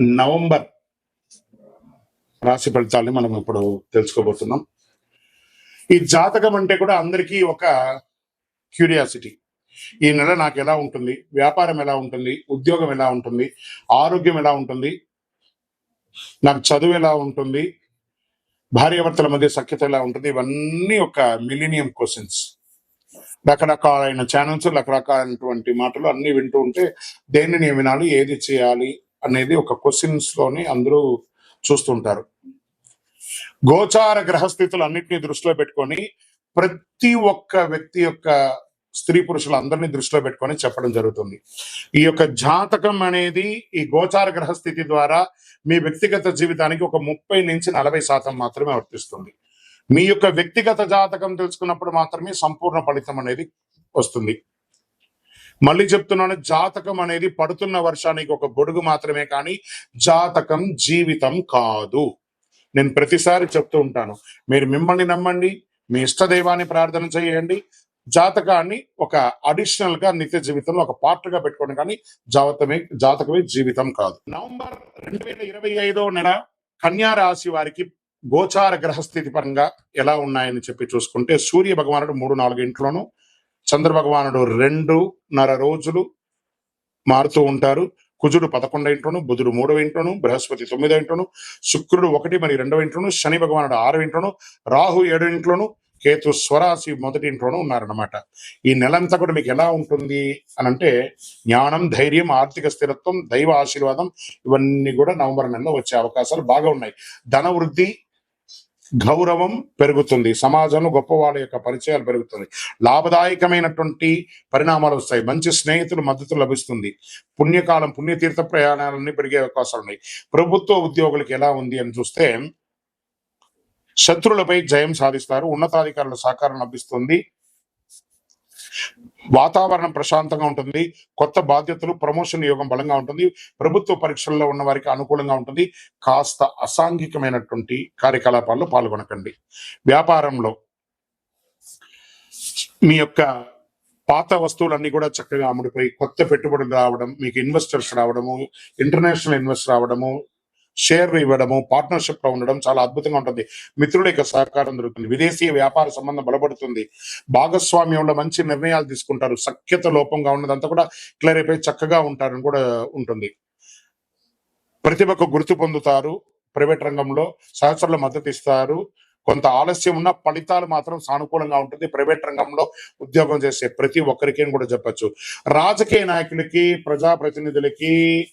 November రాశి ఫలితాలని మనం ఇప్పుడు తెలుసుకోబోతున్నాం. ఈ జాతకం అంటే కూడా అందరికీ ఒక క్యూరియాసిటీ. ఈ నెల నాకు ఎలా ఉంటుంది? వ్యాపారం ఎలా ఉంటుంది? ఉద్యోగం ఎలా ఉంటుంది? ఆరోగ్యం ఎలా ఉంటుంది? నాకు చదువు ఎలా ఉంటుంది? భార్యాభర్తల మధ్య సఖ్యత ఎలా ఉంటుంది? ఇవన్నీ ఒక మిలీనియం క్వశ్చన్స్. రకరకాలైన ఛానల్స్ రకరకాలైనటువంటి మాటలు అన్ని వింటూ ఉంటే దేన్ని నేను వినాలి ఏది చేయాలి అనేది ఒక క్వశ్చన్స్లోని అందరూ చూస్తుంటారు. గోచార గ్రహస్థితులు అన్నింటినీ దృష్టిలో పెట్టుకొని ప్రతి ఒక్క వ్యక్తి యొక్క స్త్రీ పురుషులు అందరినీ దృష్టిలో పెట్టుకొని చెప్పడం జరుగుతుంది. ఈ యొక్క జాతకం అనేది ఈ గోచార గ్రహస్థితి ద్వారా మీ వ్యక్తిగత జీవితానికి ఒక ముప్పై నుంచి నలభై శాతం మాత్రమే వర్తిస్తుంది. మీ యొక్క వ్యక్తిగత జాతకం తెలుసుకున్నప్పుడు మాత్రమే సంపూర్ణ ఫలితం అనేది వస్తుంది. మళ్ళీ చెప్తున్నాను జాతకం అనేది పడుతున్న వర్షానికి ఒక గొడుగు మాత్రమే కానీ జాతకం జీవితం కాదు. నేను ప్రతిసారి చెప్తూ ఉంటాను మీరు మిమ్మల్ని నమ్మండి మీ ఇష్టదైవాన్ని ప్రార్థన చేయండి. జాతకాన్ని ఒక అడిషనల్గా నిత్య జీవితంలో ఒక పార్ట్గా పెట్టుకోండి కానీ జాతమే జాతకమే జీవితం కాదు. నవంబర్ రెండు వేల ఇరవై ఐదో నెల కన్యా రాశి వారికి గోచార గ్రహస్థితి పరంగా ఎలా ఉన్నాయని చెప్పి చూసుకుంటే సూర్య భగవానుడు మూడు నాలుగు ఇంట్లోనూ చంద్ర భగవానుడు రెండున్నర రోజులు మారుతూ ఉంటారు. కుజుడు పదకొండు ఇంట్లోను బుధుడు మూడవ ఇంట్లోను బృహస్పతి తొమ్మిదో ఇంట్లోను శుక్రుడు ఒకటి మరి రెండవ ఇంట్లోను శని భగవానుడు ఆరో ఇంట్లోను రాహు ఏడో ఇంట్లోను కేతు స్వరాశి మొదటి ఇంట్లోనూ ఉన్నారన్నమాట. ఈ నెలంతా కూడా మీకు ఎలా ఉంటుంది అని అంటే జ్ఞానం ధైర్యం ఆర్థిక స్థిరత్వం దైవ ఆశీర్వాదం ఇవన్నీ కూడా నవంబర్ నెలలో వచ్చే అవకాశాలు బాగా ఉన్నాయి. ధన వృద్ధి గౌరవం పెరుగుతుంది. సమాజంలో గొప్ప వాళ్ళ యొక్క పరిచయాలు పెరుగుతుంది. లాభదాయకమైనటువంటి పరిణామాలు వస్తాయి. మంచి స్నేహితులు మద్దతు లభిస్తుంది. పుణ్యకాలం పుణ్యతీర్థ ప్రయాణాలన్నీ పెరిగే అవకాశాలు ఉన్నాయి. ప్రభుత్వ ఉద్యోగులకు ఎలా ఉంది అని చూస్తే శత్రులపై జయం సాధిస్తారు. ఉన్నతాధికారుల సహకారం లభిస్తుంది. వాతావరణం ప్రశాంతంగా ఉంటుంది. కొత్త బాధ్యతలు ప్రమోషన్ యోగం బలంగా ఉంటుంది. ప్రభుత్వ పరీక్షల్లో ఉన్న వారికి అనుకూలంగా ఉంటుంది. కాస్త అసాంఘికమైనటువంటి కార్యకలాపాల్లో పాల్గొనకండి. వ్యాపారంలో మీ యొక్క పాత వస్తువులన్నీ కూడా చక్కగా అమ్ముడిపోయి కొత్త పెట్టుబడులు రావడం మీకు ఇన్వెస్టర్స్ రావడము ఇంటర్నేషనల్ ఇన్వెస్ట్ రావడము షేర్ ఇవ్వడము పార్ట్నర్షిప్లో ఉండడం చాలా అద్భుతంగా ఉంటుంది. మిత్రుల యొక్క సహకారం దొరుకుతుంది. విదేశీ వ్యాపార సంబంధం బలపడుతుంది. భాగస్వామ్యంలో మంచి నిర్ణయాలు తీసుకుంటారు. సఖ్యత లోపంగా ఉన్నదంతా కూడా క్లియర్ అయిపోయి చక్కగా ఉంటారని కూడా ఉంటుంది. ప్రతిభకు గుర్తు పొందుతారు. ప్రైవేట్ రంగంలో సహచరులు మద్దతు ఇస్తారు. కొంత ఆలస్యం ఉన్న ఫలితాలు మాత్రం సానుకూలంగా ఉంటుంది. ప్రైవేట్ రంగంలో ఉద్యోగం చేసే ప్రతి ఒక్కరికి కూడా చెప్పొచ్చు. రాజకీయ నాయకులకి ప్రజాప్రతినిధులకి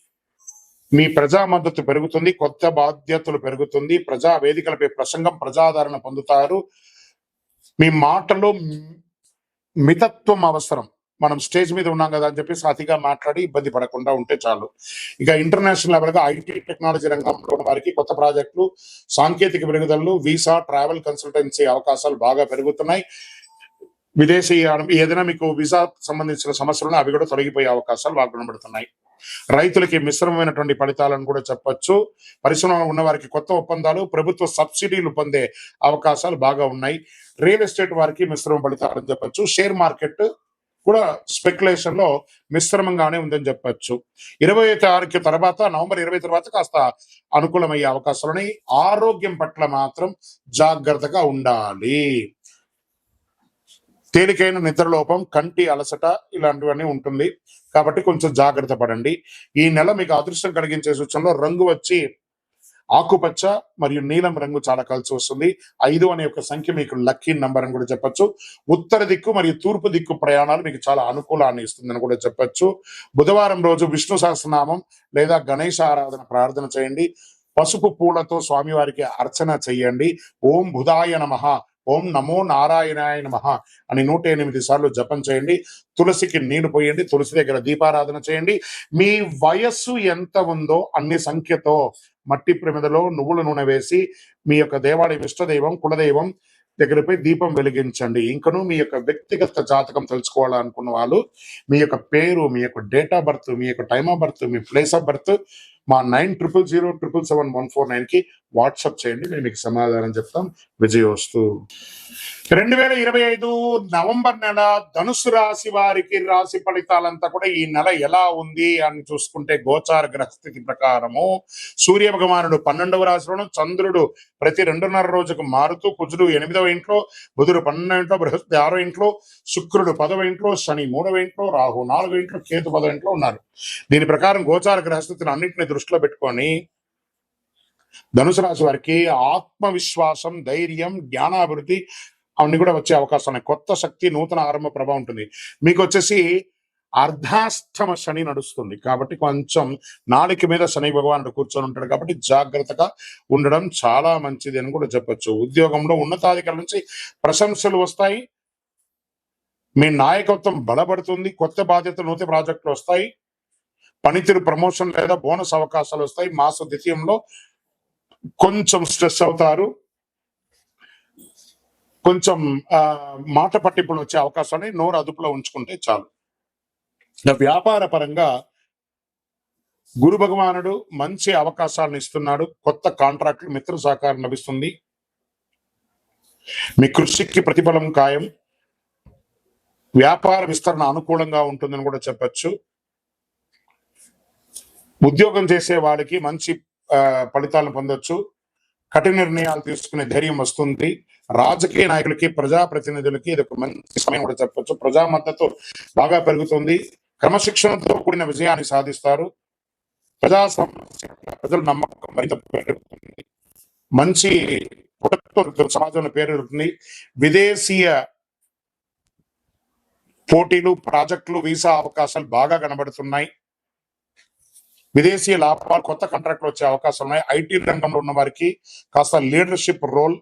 మీ ప్రజా మద్దతు పెరుగుతుంది కొత్త బాధ్యతలు పెరుగుతుంది ప్రజా వేదికలపై ప్రసంగం ప్రజాదరణ పొందుతారు. మీ మాటలో మితత్వం అవసరం. మనం స్టేజ్ మీద ఉన్నాం కదా అని చెప్పేసి అతిగా మాట్లాడి ఇబ్బంది పడకుండా ఉంటే చాలు. ఇక ఇంటర్నేషనల్ లెవెల్గా ఐటీ టెక్నాలజీ రంగంలో ఉన్న వారికి కొత్త ప్రాజెక్టులు సాంకేతిక పెరుగుదలలు వీసా ట్రావెల్ కన్సల్టెన్సీ అవకాశాలు బాగా పెరుగుతున్నాయి. విదేశీ ఏదైనా మీకు వీసా సంబంధించిన సమస్యలు అవి కూడా తొలగిపోయే అవకాశాలు బాగా కనబడుతున్నాయి. రైతులకి మిశ్రమమైనటువంటి ఫలితాలను కూడా చెప్పొచ్చు. పరిశ్రమలో ఉన్న వారికి కొత్త ఒప్పందాలు ప్రభుత్వ సబ్సిడీలు పొందే అవకాశాలు బాగా ఉన్నాయి. రియల్ ఎస్టేట్ వారికి మిశ్రమ ఫలితాలని చెప్పొచ్చు. షేర్ మార్కెట్ కూడా స్పెక్యులేషన్లో మిశ్రమంగానే ఉందని చెప్పొచ్చు. ఇరవై తారీఖు తర్వాత నవంబర్ ఇరవై తర్వాత కాస్త అనుకూలమయ్యే అవకాశాలు ఉన్నాయి. ఆరోగ్యం పట్ల మాత్రం జాగ్రత్తగా ఉండాలి. తేలికైన నిద్రలోపం కంటి అలసట ఇలాంటివన్నీ ఉంటుంది. కాబట్టి కొంచెం జాగ్రత్త పడండి. ఈ నెల మీకు అదృష్టం కలిగించే సూచనలో రంగు వచ్చి ఆకుపచ్చ మరియు నీలం రంగు చాలా కలిసి వస్తుంది. ఐదు అనే ఒక సంఖ్య మీకు లక్కీ నంబర్ అని కూడా చెప్పొచ్చు. ఉత్తర దిక్కు మరియు తూర్పు దిక్కు ప్రయాణాలు మీకు చాలా అనుకూలాన్ని ఇస్తుందని కూడా చెప్పొచ్చు. బుధవారం రోజు విష్ణు సహస్రనామం లేదా గణేష ఆరాధన ప్రార్థన చేయండి. పసుపు పూలతో స్వామివారికి అర్చన చేయండి. ఓం బుధాయ నమః. ఓం నమో నారాయణాయ నమః అని నూట ఎనిమిది సార్లు జపం చేయండి. తులసికి నీళ్ళు పోయండి. తులసి దగ్గర దీపారాధన చేయండి. మీ వయస్సు ఎంత ఉందో అన్ని సంఖ్యతో మట్టి ప్రమిదలో నువ్వుల నూనె వేసి మీ యొక్క దేవాలయం ఇష్టదైవం కులదైవం దగ్గరపై దీపం వెలిగించండి. ఇంకను మీ యొక్క వ్యక్తిగత జాతకం తెలుసుకోవాలనుకున్న వాళ్ళు మీ యొక్క పేరు మీ యొక్క డేట్ ఆఫ్ బర్త్ మీ యొక్క టైమ్ ఆఫ్ బర్త్ మీ ప్లేస్ ఆఫ్ బర్త్ మా nine triple zero triple seven one four నైన్కి వాట్సప్ చేయండి నేను మీకు సమాధానం చెప్తాం. విజయోస్తు రెండు వేల ఇరవై ఐదు నవంబర్ నెల ధనుసు రాశి వారికి రాశి ఫలితాలంతా కూడా ఈ నెల ఎలా ఉంది అని చూసుకుంటే గోచార గ్రహస్థితి ప్రకారము సూర్య భగవానుడు పన్నెండవ రాశిలోను చంద్రుడు ప్రతి రెండున్నర రోజుకు మారుతూ కుజుడు ఎనిమిదవ ఇంట్లో బుధుడు పన్నెండవ ఇంట్లో బృహస్పతి ఆరో ఇంట్లో శుక్రుడు పదవ ఇంట్లో శని మూడవ ఇంట్లో రాహు నాలుగో ఇంట్లో కేతు పదవ ఇంట్లో ఉన్నారు. దీని ప్రకారం గోచార గ్రహస్థితిని అన్నింటిని దృష్టిలో పెట్టుకొని ధనుసు రాశి వారికి ఆత్మవిశ్వాసం ధైర్యం జ్ఞానాభివృద్ధి అవన్నీ కూడా వచ్చే అవకాశం ఉన్నాయి. కొత్త శక్తి నూతన ఆరంభ ప్రభావం ఉంటుంది. మీకు వచ్చేసి అర్ధాష్టమ శని నడుస్తుంది. కాబట్టి కొంచెం నాలుక మీద శని భగవానుడు కూర్చొని ఉంటాడు కాబట్టి జాగ్రత్తగా ఉండడం చాలా మంచిది అని కూడా చెప్పొచ్చు. ఉద్యోగంలో ఉన్నతాధికారుల నుంచి ప్రశంసలు వస్తాయి. మీ నాయకత్వం బలపడుతుంది. కొత్త బాధ్యతలు నూతన ప్రాజెక్టులు వస్తాయి. పనితీరు ప్రమోషన్ లేదా బోనస్ అవకాశాలు వస్తాయి. మాస ద్వితీయంలో కొంచెం స్ట్రెస్ అవుతారు. కొంచెం మాట పట్టింపులు వచ్చే అవకాశాన్ని నోరు అదుపులో ఉంచుకుంటే చాలు. వ్యాపార పరంగా గురు భగవానుడు మంచి అవకాశాలను ఇస్తున్నాడు. కొత్త కాంట్రాక్ట్ మిత్ర సహకారం లభిస్తుంది. మీ కృషికి ప్రతిఫలం ఖాయం. వ్యాపార విస్తరణ అనుకూలంగా ఉంటుందని కూడా చెప్పచ్చు. ఉద్యోగం చేసే వాళ్ళకి మంచి ఫలితాలను పొందొచ్చు. కఠిన నిర్ణయాలు తీసుకునే ధైర్యం వస్తుంది. రాజకీయ నాయకులకి ప్రజాప్రతినిధులకి ఇది ఒక మంచి సమయం కూడా చెప్పచ్చు. ప్రజా మద్దతు బాగా పెరుగుతుంది. క్రమశిక్షణతో కూడిన విజయాన్ని సాధిస్తారు. ప్రజా ప్రజల నమ్మకం మరింత పెరుగుతుంది. మంచి సమాజంలో పేరు విదేశీయ పోటీలు ప్రాజెక్టులు వీసా అవకాశాలు బాగా కనబడుతున్నాయి. విదేశీ లాభాలు కొత్త కాంట్రాక్ట్లు వచ్చే అవకాశాలు ఉన్నాయి. ఐటీ రంగంలో ఉన్న వారికి కాస్త లీడర్షిప్ రోల్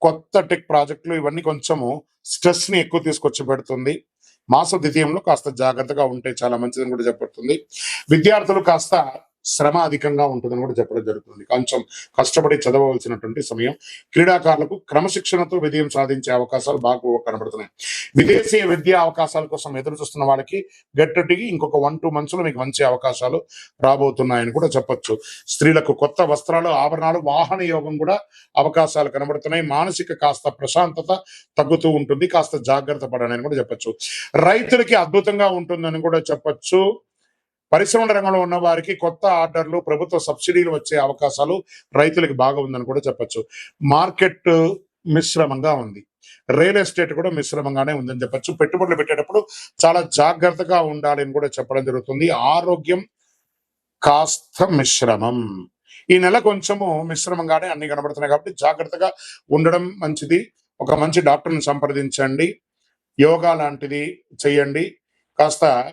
కొత్త టెక్ ప్రాజెక్టులు ఇవన్నీ కొంచెము స్ట్రెస్ని ఎక్కువ తీసుకొచ్చి పెడుతుంది. మాస ద్వితీయంలో కాస్త జాగ్రత్తగా ఉంటే చాలా మంచిదని కూడా చెప్పబడుతుంది. విద్యార్థులు కాస్త శ్రమ అధికంగా ఉంటుందని కూడా చెప్పడం జరుగుతుంది. కొంచెం కష్టపడి చదవవలసినటువంటి సమయం. క్రీడాకారులకు క్రమశిక్షణతో విజయం సాధించే అవకాశాలు బాగా కనబడుతున్నాయి. విదేశీ విద్యా అవకాశాల కోసం ఎదురు చూస్తున్న వాళ్ళకి గట్టటికి ఇంకొక వన్ టూ మంత్స్లో మీకు మంచి అవకాశాలు రాబోతున్నాయని కూడా చెప్పొచ్చు. స్త్రీలకు కొత్త వస్త్రాలు ఆభరణాలు వాహన యోగం కూడా అవకాశాలు కనబడుతున్నాయి. మానసిక కాస్త ప్రశాంతత తగ్గుతూ ఉంటుంది. కాస్త జాగ్రత్త పడాలని కూడా చెప్పొచ్చు. రైతులకి అద్భుతంగా ఉంటుందని కూడా చెప్పొచ్చు. పరిశ్రమల రంగంలో ఉన్న వారికి కొత్త ఆర్డర్లు ప్రభుత్వ సబ్సిడీలు వచ్చే అవకాశాలు రైతులకు బాగా ఉందని కూడా చెప్పొచ్చు. మార్కెట్ మిశ్రమంగా ఉంది. రియల్ ఎస్టేట్ కూడా మిశ్రమంగానే ఉందని చెప్పచ్చు. పెట్టుబడులు పెట్టేటప్పుడు చాలా జాగ్రత్తగా ఉండాలి అని కూడా చెప్పడం జరుగుతుంది. ఆరోగ్యం కాస్త మిశ్రమం. ఈ నెల కొంచెము మిశ్రమంగానే అన్ని కనబడుతున్నాయి కాబట్టి జాగ్రత్తగా ఉండడం మంచిది. ఒక మంచి డాక్టర్ని సంప్రదించండి. యోగా లాంటిది చేయండి కాస్త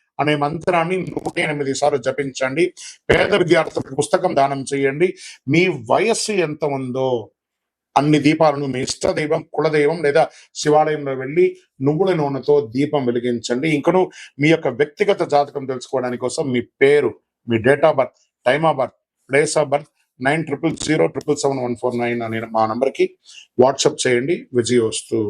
అనే మంత్రాన్ని నూట ఎనిమిది సార్లు జపించండి. పేద విద్యార్థులకు పుస్తకం దానం చేయండి. మీ వయస్సు ఎంత ఉందో అన్ని దీపాలను మీ ఇష్ట దైవం కులదైవం లేదా శివాలయంలో వెళ్ళి నువ్వుల నూనెతో దీపం వెలిగించండి. ఇంకను మీ యొక్క వ్యక్తిగత జాతకం తెలుసుకోవడానికి కోసం మీ పేరు మీ date of birth time of birth place of birth nine triple zero triple seven one four nine అనే మా నంబర్కి వాట్సాప్ చేయండి. విజయోస్తు.